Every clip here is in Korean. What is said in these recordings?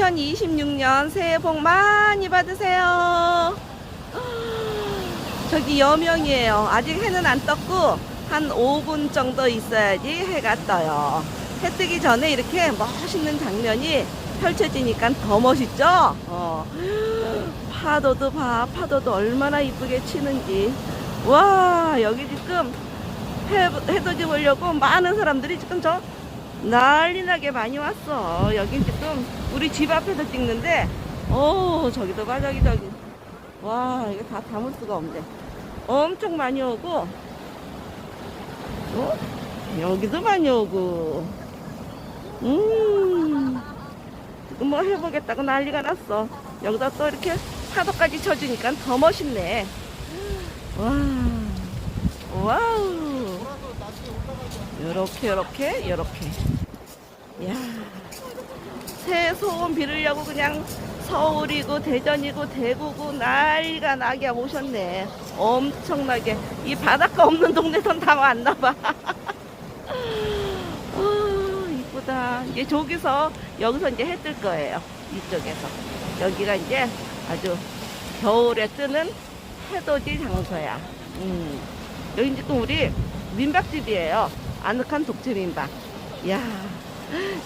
2026년 새해 복 많이 받으세요. 저기 여명이에요. 아직 해는 안 떴고 한 5분 정도 있어야지 해가 떠요. 해 뜨기 전에 이렇게 멋있는 장면이 펼쳐지니까 더 멋있죠? 어. 파도도 봐. 파도도 얼마나 이쁘게 치는지. 와, 여기 지금 해, 해돋이 보려고 많은 사람들이 지금 저 난리 나게 많이 왔어. 여기 지금 우리 집 앞에서 찍는데, 오, 저기도 봐, 저기, 저기. 와, 이거 다 담을 수가 없네. 엄청 많이 오고, 어? 여기도 많이 오고, 음, 뭐 해보겠다고 난리가 났어. 여기다 또 이렇게 파도까지 쳐주니까 더 멋있네. 와, 와우. 요렇게, 요렇게, 요렇게. 야 새 소원 빌으려고 그냥 서울이고 대전이고 대구고 난리가 나게 오셨네. 엄청나게. 이 바닷가 없는 동네선 다 왔나봐. 아, 이쁘다. 이제 저기서, 여기서 이제 해 뜰 거예요. 이쪽에서. 여기가 이제 아주 겨울에 뜨는 해돋이 장소야. 음. 여기 지금 우리 민박집이에요. 아늑한 독채 민박. 이야,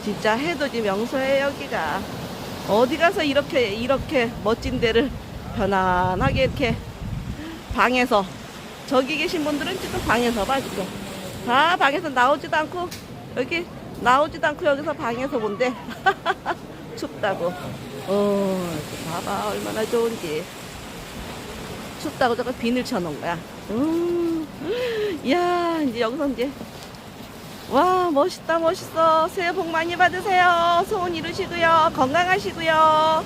진짜 해돋이 명소예요, 여기가. 어디 가서 이렇게, 이렇게 멋진 데를 편안하게 이렇게 방에서, 저기 계신 분들은 지금 방에서 봐, 지금. 다 방에서 나오지도 않고, 여기 나오지도 않고 여기서 방에서 본대. 춥다고. 어, 봐봐, 얼마나 좋은지. 춥다고 저거 비닐 쳐놓은 거야. 음, 야 이제 여기서 이제 와 멋있다 멋있어. 새해 복 많이 받으세요. 소원 이루시고요. 건강하시고요